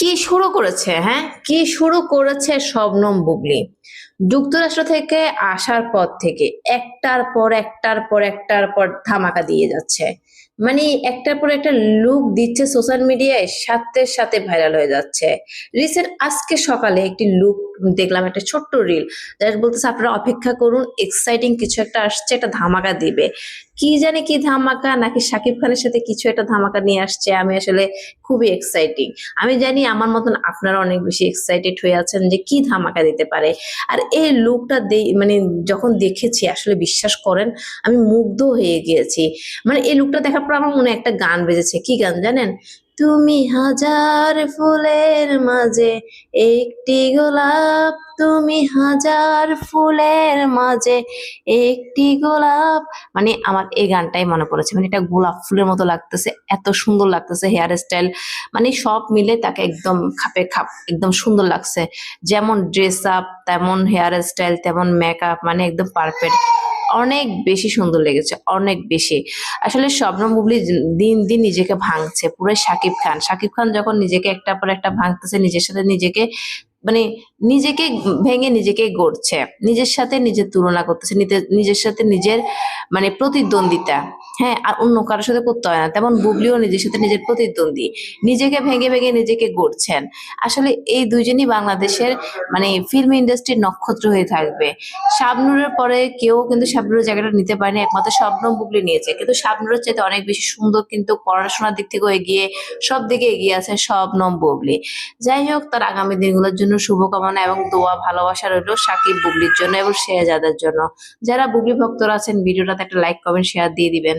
কি শুরু করেছে হ্যাঁ? কি শুরু করেছে শবনম বুগলি যুক্তরাষ্ট্র থেকে আসার পর থেকে একটার পর একটার পর একটার পর ধামাকা দিয়ে যাচ্ছে। মানে একটার পর একটা লুক দিচ্ছে সোশ্যাল মিডিয়ায় সাথে সাথে ভাইরাল হয়ে যাচ্ছে। রিসেন্ট আজকে সকালে একটি লুক দেখলাম, একটা ছোট্ট রিল যার বলতেছে, আপনারা অপেক্ষা করুন এক্সাইটিং কিছু একটা আসছে, একটা ধামাকা দিবে। কি জানি কি ধামাকা, নাকি শাকিব খানের সাথে কিছু একটা ধামাকা নিয়ে আসছে, আমি আসলে খুবই এক্সাইটিং আমি জানি আমার মতন আপনারা অনেক বেশি এক্সাইটেড হয়ে আছেন যে কি ধামাকা দিতে পারে। আর এই লুকটা মানে যখন দেখেছি, আসলে বিশ্বাস করেন, আমি মুগ্ধ হয়ে গিয়েছি। মানে এই লুকটা দেখার পর আমার মনে একটা গান বেজেছে। কি গান জানেন? তুমি হাজার ফুলের মাঝে একটি গোলাপ, তুমি হাজার ফুলের মাঝে একটি গোলাপ। মানে আমার এই গানটাই মনে পড়েছে। মানে এটা গোলাপ ফুলের মতো লাগতেছে, এত সুন্দর লাগতেছে হেয়ার স্টাইল মানে সব মিলে তাকে একদম খাপে খাপ, একদম সুন্দর লাগছে। যেমন ড্রেস আপ তেমন হেয়ার স্টাইল তেমন মেকআপ মানে একদম পারফেক্ট অনেক বেশি সুন্দর লেগেছে, অনেক বেশি। আসলে স্বপ্ন বুবলি দিন দিন নিজেকে ভাঙছে পুরো শাকিব খান। শাকিব খান যখন নিজেকে একটা পর একটা ভাঙতেছে, নিজের সাথে নিজেকে মানে নিজেকে ভেঙে নিজেকে গড়ছে, নিজের সাথে নিজের তুলনা করতেছে নিজে- নিজের সাথে নিজের মানে প্রতিদ্বন্দ্বিতা। হ্যাঁ আর অন্য কারোর সাথে করতে হয় না। তেমন বুবলিও নিজের সাথে নিজের প্রতিদ্বন্দ্বী। নিজেকে ভেঙে ভেঙে নিজেকে গড়ছেন। আসলে এই দুজনই বাংলাদেশের মানে ফিল্ম ইন্ডাস্ট্রির নক্ষত্র হয়ে থাকবে। শাবনুরের পরে কেউ কিন্তু শাবনুরের জায়গাটা নিতে পারেনি। একমাত্র শবনম বুবলি নিয়েছে। কিন্তু শাবনুরের চাইতে অনেক বেশি সুন্দর কিন্তু পড়াশোনার দিক থেকেও এগিয়ে, সব দিকে এগিয়ে আছে শবনম বুবলি। যাই হোক, তার আগামী দিনগুলোর জন্য শুভকামনা এবং দোয়া, ভালোবাসা রইল সাকিব বুবলির জন্য এবং শেহজাদের জন্য। যারা বুবলি ভক্তরা আছেন, ভিডিওটাতে একটা লাইক কমেন্ট শেয়ার দিয়ে দিবেন।